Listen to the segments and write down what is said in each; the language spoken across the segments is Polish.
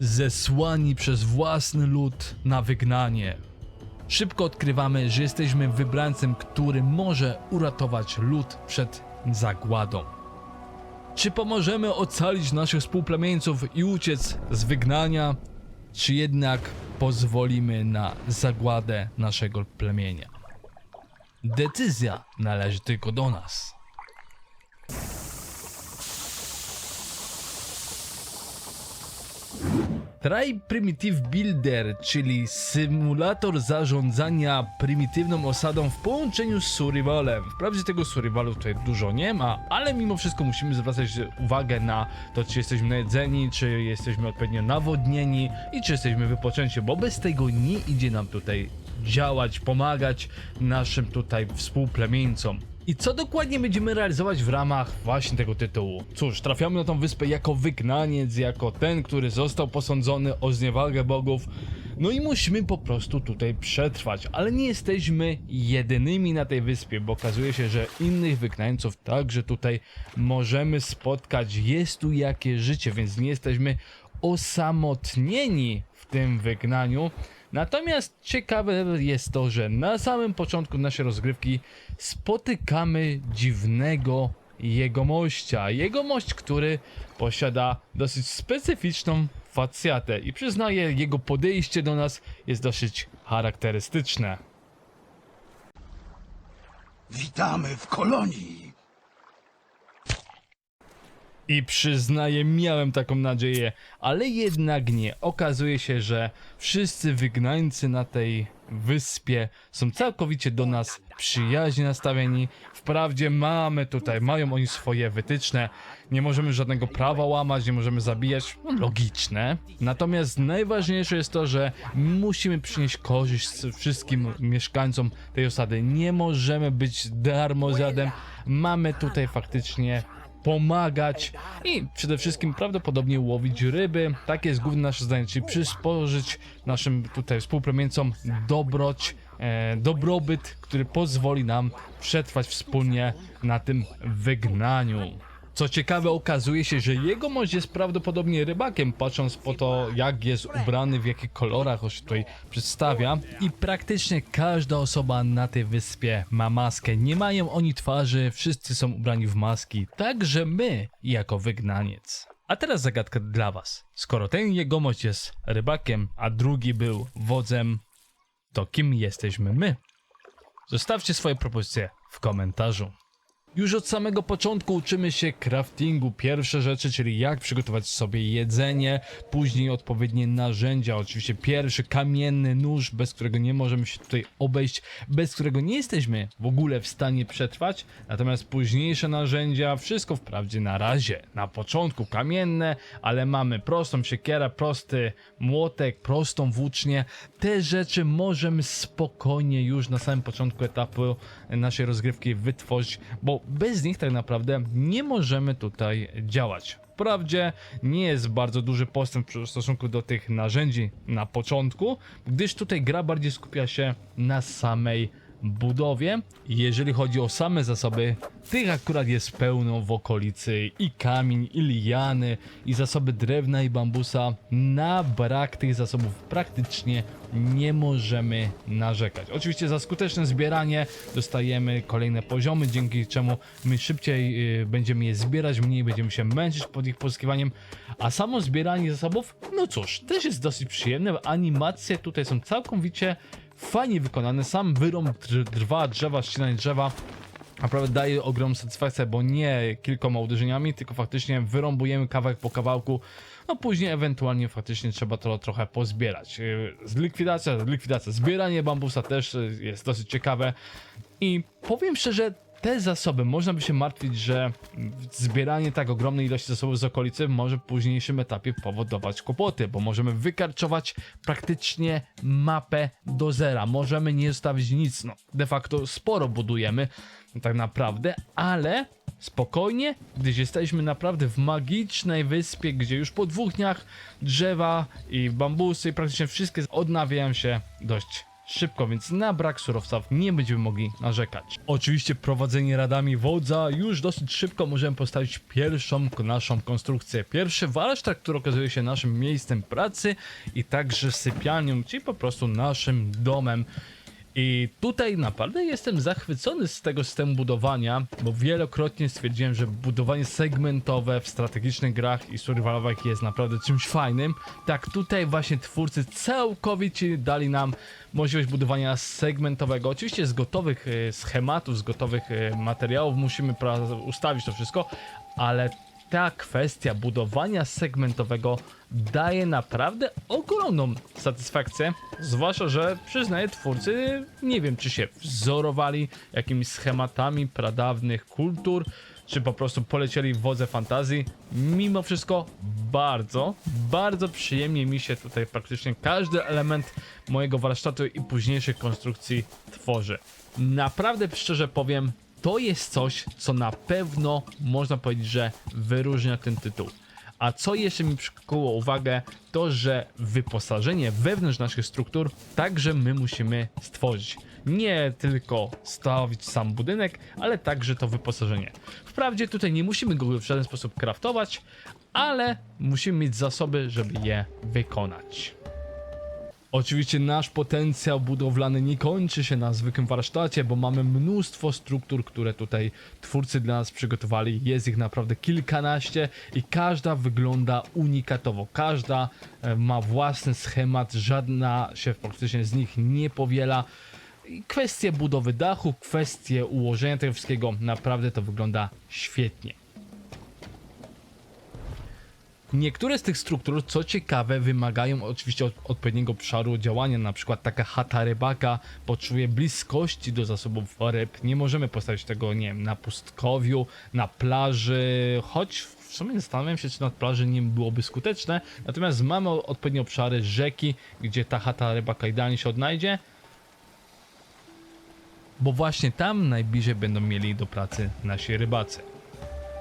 zesłani przez własny lud na wygnanie. Szybko odkrywamy, że jesteśmy wybrańcem, który może uratować lud przed zagładą. Czy pomożemy ocalić naszych współplemieńców i uciec z wygnania, czy jednak pozwolimy na zagładę naszego plemienia? Decyzja należy tylko do nas. Try Primitive Builder, czyli symulator zarządzania prymitywną osadą w połączeniu z survivalem. Wprawdzie tego survivalu tutaj dużo nie ma, ale mimo wszystko musimy zwracać uwagę na to, czy jesteśmy najedzeni, czy jesteśmy odpowiednio nawodnieni i czy jesteśmy wypoczęci, bo bez tego nie idzie nam tutaj działać, pomagać naszym tutaj współplemieńcom. I co dokładnie będziemy realizować w ramach właśnie tego tytułu? Cóż, trafiamy na tą wyspę jako wygnaniec, jako ten, który został posądzony o zniewagę bogów. No i musimy po prostu tutaj przetrwać, ale nie jesteśmy jedynymi na tej wyspie, bo okazuje się, że innych wygnańców także tutaj możemy spotkać. Jest tu jakieś życie, więc nie jesteśmy osamotnieni w tym wygnaniu. Natomiast ciekawe jest to, że na samym początku naszej rozgrywki spotykamy dziwnego jegomościa. Jegomość, który posiada dosyć specyficzną facjatę i przyznaję, jego podejście do nas jest dosyć charakterystyczne. Witamy w kolonii. I przyznaję, miałem taką nadzieję, ale jednak nie. Okazuje się, że wszyscy wygnańcy na tej wyspie są całkowicie do nas przyjaźnie nastawieni. Wprawdzie mamy tutaj, mają oni swoje wytyczne, nie możemy żadnego prawa łamać, nie możemy zabijać, no logiczne. Natomiast najważniejsze jest to, że musimy przynieść korzyść wszystkim mieszkańcom tej osady. Nie możemy być darmozjadem. Mamy tutaj faktycznie pomagać i przede wszystkim prawdopodobnie łowić ryby. Takie jest główne nasze zadanie, czyli przysporzyć naszym tutaj współplemieńcom dobroć, e, dobrobyt, który pozwoli nam przetrwać wspólnie na tym wygnaniu. Co ciekawe, okazuje się, że jego mość jest prawdopodobnie rybakiem, patrząc po to, jak jest ubrany, w jakich kolorach on się tutaj przedstawia. I praktycznie każda osoba na tej wyspie ma maskę. Nie mają oni twarzy, wszyscy są ubrani w maski, także my, jako wygnaniec. A teraz zagadka dla was. Skoro ten jegomość jest rybakiem, a drugi był wodzem, to kim jesteśmy my? Zostawcie swoje propozycje w komentarzu. Już od samego początku uczymy się craftingu. Pierwsze rzeczy, czyli jak przygotować sobie jedzenie, później odpowiednie narzędzia. Oczywiście pierwszy kamienny nóż, bez którego nie możemy się tutaj obejść, bez którego nie jesteśmy w ogóle w stanie przetrwać. Natomiast późniejsze narzędzia, wszystko wprawdzie na razie, na początku kamienne, ale mamy prostą siekierę, prosty młotek, prostą włócznię. Te rzeczy możemy spokojnie już na samym początku etapu naszej rozgrywki wytworzyć, bo bez nich tak naprawdę nie możemy tutaj działać. Wprawdzie nie jest bardzo duży postęp w stosunku do tych narzędzi na początku, gdyż tutaj gra bardziej skupia się na samej budowie. Jeżeli chodzi o same zasoby, tych akurat jest pełno w okolicy i kamień, i liany, i zasoby drewna i bambusa. Na brak tych zasobów praktycznie nie możemy narzekać. Oczywiście za skuteczne zbieranie dostajemy kolejne poziomy, dzięki czemu my szybciej y, będziemy je zbierać, mniej będziemy się męczyć pod ich pozyskiwaniem, a samo zbieranie zasobów, no cóż, też jest dosyć przyjemne. Animacje tutaj są całkowicie fajnie wykonane. Sam wyrąb dr- drwa, drzewa, ścinanie drzewa naprawdę daje ogromną satysfakcję, bo nie kilkoma uderzeniami, tylko faktycznie wyrąbujemy kawałek po kawałku, no później ewentualnie faktycznie trzeba to trochę pozbierać. Z likwidacja, likwidacja, zbieranie bambusa też yy, jest dosyć ciekawe i powiem szczerze, te zasoby, można by się martwić, że zbieranie tak ogromnej ilości zasobów z okolicy może w późniejszym etapie powodować kłopoty, bo możemy wykarczować praktycznie mapę do zera. Możemy nie zostawić nic, no de facto sporo budujemy tak naprawdę, ale spokojnie, gdyż jesteśmy naprawdę w magicznej wyspie, gdzie już po dwóch dniach drzewa i bambusy i praktycznie wszystkie odnawiają się dość szybko, więc na brak surowców nie będziemy mogli narzekać. Oczywiście prowadzenie radami wodza już dosyć szybko możemy postawić pierwszą naszą konstrukcję. Pierwszy warsztat, który okazuje się naszym miejscem pracy i także sypialnią, czyli po prostu naszym domem. I tutaj naprawdę jestem zachwycony z tego systemu budowania, bo wielokrotnie stwierdziłem, że budowanie segmentowe w strategicznych grach i survivalowych jest naprawdę czymś fajnym. Tak tutaj właśnie twórcy całkowicie dali nam możliwość budowania segmentowego. Oczywiście z gotowych e, schematów, z gotowych e, materiałów musimy ustawić to wszystko, ale ta kwestia budowania segmentowego daje naprawdę ogromną satysfakcję. Zwłaszcza, że przyznaję, twórcy nie wiem, czy się wzorowali jakimiś schematami pradawnych kultur, czy po prostu polecieli w wodze fantazji. Mimo wszystko bardzo, bardzo przyjemnie mi się tutaj praktycznie każdy element mojego warsztatu i późniejszych konstrukcji tworzy. Naprawdę szczerze powiem, to jest coś, co na pewno można powiedzieć, że wyróżnia ten tytuł. A co jeszcze mi przykuło uwagę, to że wyposażenie wewnątrz naszych struktur także my musimy stworzyć. Nie tylko stawić sam budynek, ale także to wyposażenie. Wprawdzie tutaj nie musimy go w żaden sposób kraftować, ale musimy mieć zasoby, żeby je wykonać. Oczywiście nasz potencjał budowlany nie kończy się na zwykłym warsztacie, bo mamy mnóstwo struktur, które tutaj twórcy dla nas przygotowali. Jest ich naprawdę kilkanaście i każda wygląda unikatowo. Każda e, ma własny schemat, żadna się praktycznie z nich nie powiela. Kwestie budowy dachu, kwestie ułożenia tego wszystkiego, naprawdę to wygląda świetnie. Niektóre z tych struktur, co ciekawe, wymagają oczywiście od, odpowiedniego obszaru działania. Na przykład taka chata rybaka potrzebuje bliskości do zasobów ryb. Nie możemy postawić tego, nie wiem, na pustkowiu, na plaży, choć w sumie zastanawiam się, czy na plaży nie byłoby skuteczne. Natomiast mamy odpowiednie obszary rzeki, gdzie ta chata rybaka idealnie się odnajdzie. Bo właśnie tam najbliżej będą mieli do pracy nasi rybacy.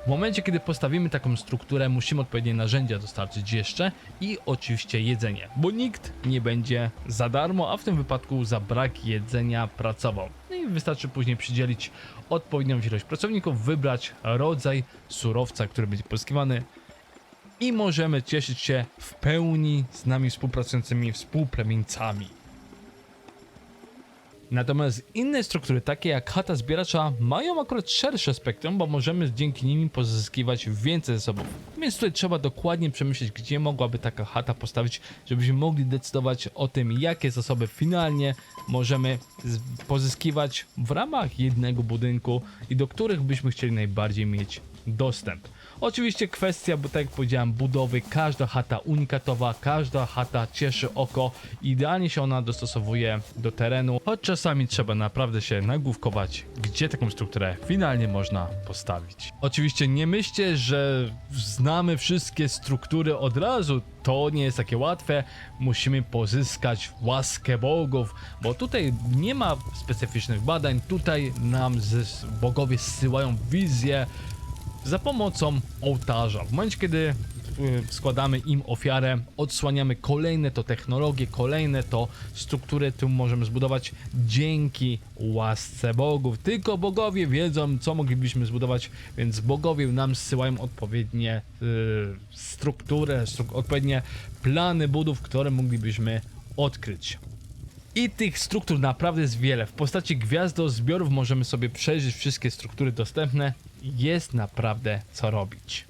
W momencie, kiedy postawimy taką strukturę, musimy odpowiednie narzędzia dostarczyć jeszcze i oczywiście jedzenie, bo nikt nie będzie za darmo, a w tym wypadku za brak jedzenia pracował. No i wystarczy później przydzielić odpowiednią ilość pracowników, wybrać rodzaj surowca, który będzie pozyskiwany i możemy cieszyć się w pełni z nami współpracującymi współplemieńcami. Natomiast inne struktury, takie jak chata zbieracza, mają akurat szersze spektrum, bo możemy dzięki nim pozyskiwać więcej zasobów. Więc tutaj trzeba dokładnie przemyśleć, gdzie mogłaby taka chata postawić, żebyśmy mogli decydować o tym, jakie zasoby finalnie możemy pozyskiwać w ramach jednego budynku i do których byśmy chcieli najbardziej mieć dostęp. Oczywiście kwestia, bo tak jak powiedziałem, budowy, każda chata unikatowa, każda chata cieszy oko, idealnie się ona dostosowuje do terenu, choć czasami trzeba naprawdę się nagłówkować, gdzie taką strukturę finalnie można postawić. Oczywiście nie myślcie, że znamy wszystkie struktury od razu, to nie jest takie łatwe, musimy pozyskać łaskę bogów, bo tutaj nie ma specyficznych badań, tutaj nam bogowie zsyłają wizję, za pomocą ołtarza. W momencie, kiedy y, składamy im ofiarę, odsłaniamy kolejne to technologie, kolejne to struktury, które możemy zbudować dzięki łasce bogów. Tylko bogowie wiedzą, co moglibyśmy zbudować, więc bogowie nam zsyłają odpowiednie y, struktury, stru odpowiednie plany budów, które moglibyśmy odkryć. I tych struktur naprawdę jest wiele. W postaci gwiazdozbiorów możemy sobie przejrzeć wszystkie struktury dostępne. Jest naprawdę co robić.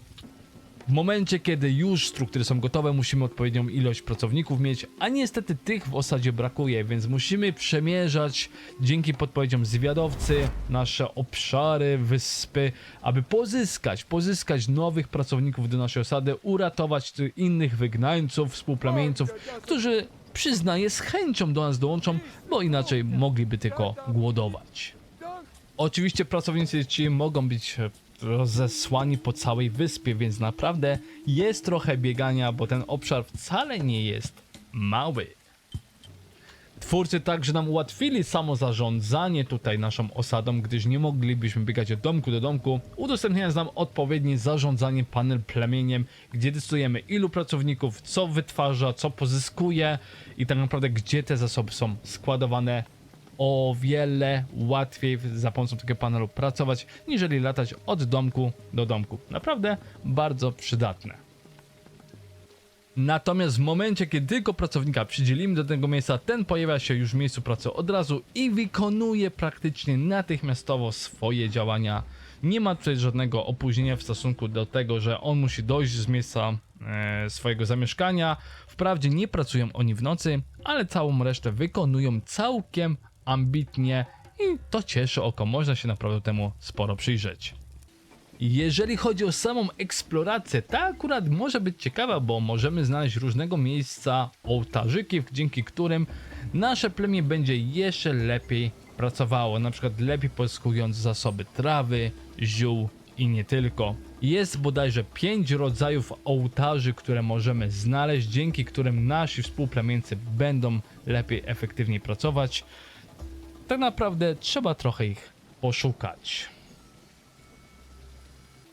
W momencie, kiedy już struktury są gotowe, musimy odpowiednią ilość pracowników mieć, a niestety tych w osadzie brakuje, więc musimy przemierzać dzięki podpowiedziom zwiadowcy nasze obszary, wyspy, aby pozyskać, pozyskać nowych pracowników do naszej osady, uratować innych wygnańców, współplamieńców, którzy przyznaję z chęcią do nas dołączą, bo inaczej mogliby tylko głodować. Oczywiście pracownicy ci mogą być rozesłani po całej wyspie, więc naprawdę jest trochę biegania, bo ten obszar wcale nie jest mały. Twórcy także nam ułatwili samo zarządzanie tutaj naszą osadą, gdyż nie moglibyśmy biegać od domku do domku, udostępniając nam odpowiednie zarządzanie panel plemieniem, gdzie decydujemy ilu pracowników, co wytwarza, co pozyskuje i tak naprawdę gdzie te zasoby są składowane. O wiele łatwiej za pomocą takiego panelu pracować, niżeli latać od domku do domku. Naprawdę bardzo przydatne. Natomiast w momencie, kiedy tylko pracownika przydzielimy do tego miejsca, ten pojawia się już w miejscu pracy od razu i wykonuje praktycznie natychmiastowo swoje działania. Nie ma tutaj żadnego opóźnienia w stosunku do tego, że on musi dojść z miejsca e, swojego zamieszkania. Wprawdzie nie pracują oni w nocy, ale całą resztę wykonują całkiem ambitnie i to cieszy oko. Można się naprawdę temu sporo przyjrzeć. Jeżeli chodzi o samą eksplorację, ta akurat może być ciekawa, bo możemy znaleźć różnego miejsca ołtarzyki, dzięki którym nasze plemię będzie jeszcze lepiej pracowało, na przykład lepiej pozyskując zasoby trawy, ziół i nie tylko. Jest bodajże 5 rodzajów ołtarzy, które możemy znaleźć, dzięki którym nasi współplemieńcy będą lepiej, efektywniej pracować. Tak naprawdę trzeba trochę ich poszukać.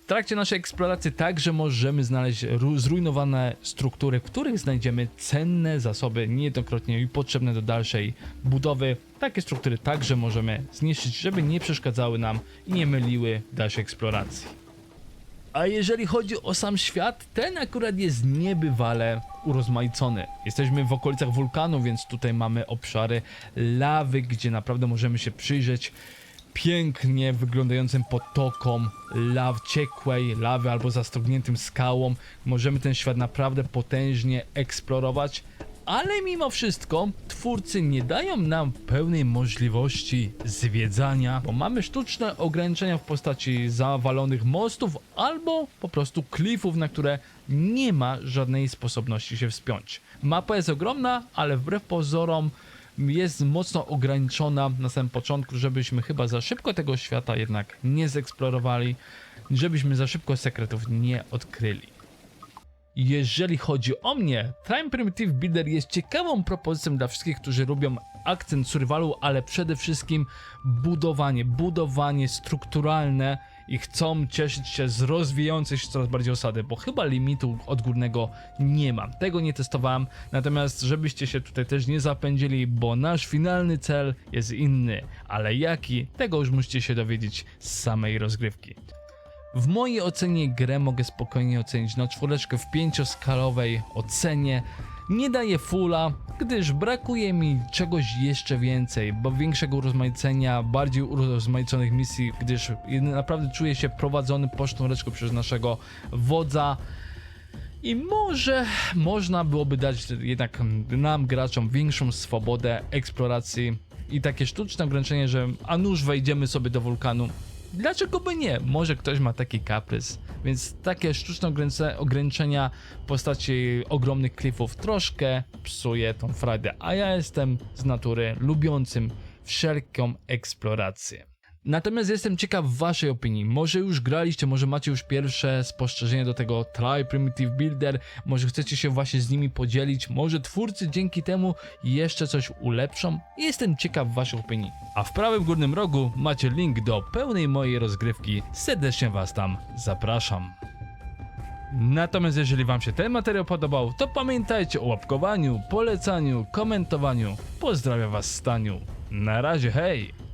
W trakcie naszej eksploracji także możemy znaleźć ru- zrujnowane struktury, w których znajdziemy cenne zasoby, niejednokrotnie i potrzebne do dalszej budowy. Takie struktury także możemy zniszczyć, żeby nie przeszkadzały nam i nie myliły dalszej eksploracji. A jeżeli chodzi o sam świat, ten akurat jest niebywale urozmaicony. Jesteśmy w okolicach wulkanu, więc tutaj mamy obszary lawy, gdzie naprawdę możemy się przyjrzeć pięknie wyglądającym potokom law, ciekłej lawy albo zastrogniętym skałą. Możemy ten świat naprawdę potężnie eksplorować, ale mimo wszystko twórcy nie dają nam pełnej możliwości zwiedzania, bo mamy sztuczne ograniczenia w postaci zawalonych mostów albo po prostu klifów, na które nie ma żadnej sposobności się wspiąć. Mapa jest ogromna, ale wbrew pozorom jest mocno ograniczona na samym początku, żebyśmy chyba za szybko tego świata jednak nie zeksplorowali, żebyśmy za szybko sekretów nie odkryli. Jeżeli chodzi o mnie, Time Primitive Builder jest ciekawą propozycją dla wszystkich, którzy lubią akcent survivalu, ale przede wszystkim budowanie, budowanie strukturalne i chcą cieszyć się z rozwijającej się coraz bardziej osady, bo chyba limitu odgórnego nie mam. Tego nie testowałem, natomiast żebyście się tutaj też nie zapędzili, bo nasz finalny cel jest inny, ale jaki, tego już musicie się dowiedzieć z samej rozgrywki. W mojej ocenie grę mogę spokojnie ocenić na czwóreczkę w pięcioskalowej ocenie. Nie daję fulla, gdyż brakuje mi czegoś jeszcze więcej, bo większego urozmaicenia, bardziej urozmaiconych misji, gdyż naprawdę czuję się prowadzony po sznureczku przez naszego wodza. I może można byłoby dać jednak nam, graczom, większą swobodę eksploracji i takie sztuczne ograniczenie, że a nuż wejdziemy sobie do wulkanu. Dlaczego by nie? Może ktoś ma taki kaprys. Więc takie sztuczne ograniczenia w postaci ogromnych klifów troszkę psuje tą frajdę. A ja jestem z natury lubiącym wszelką eksplorację. Natomiast jestem ciekaw waszej opinii. Może już graliście, może macie już pierwsze spostrzeżenia do tego Try Primitive Builder, może chcecie się właśnie z nimi podzielić, może twórcy dzięki temu jeszcze coś ulepszą. Jestem ciekaw waszej opinii. A w prawym górnym rogu macie link do pełnej mojej rozgrywki. Serdecznie was tam zapraszam. Natomiast jeżeli wam się ten materiał podobał, to pamiętajcie o łapkowaniu, polecaniu, komentowaniu. Pozdrawiam was Staniu. Na razie, hej!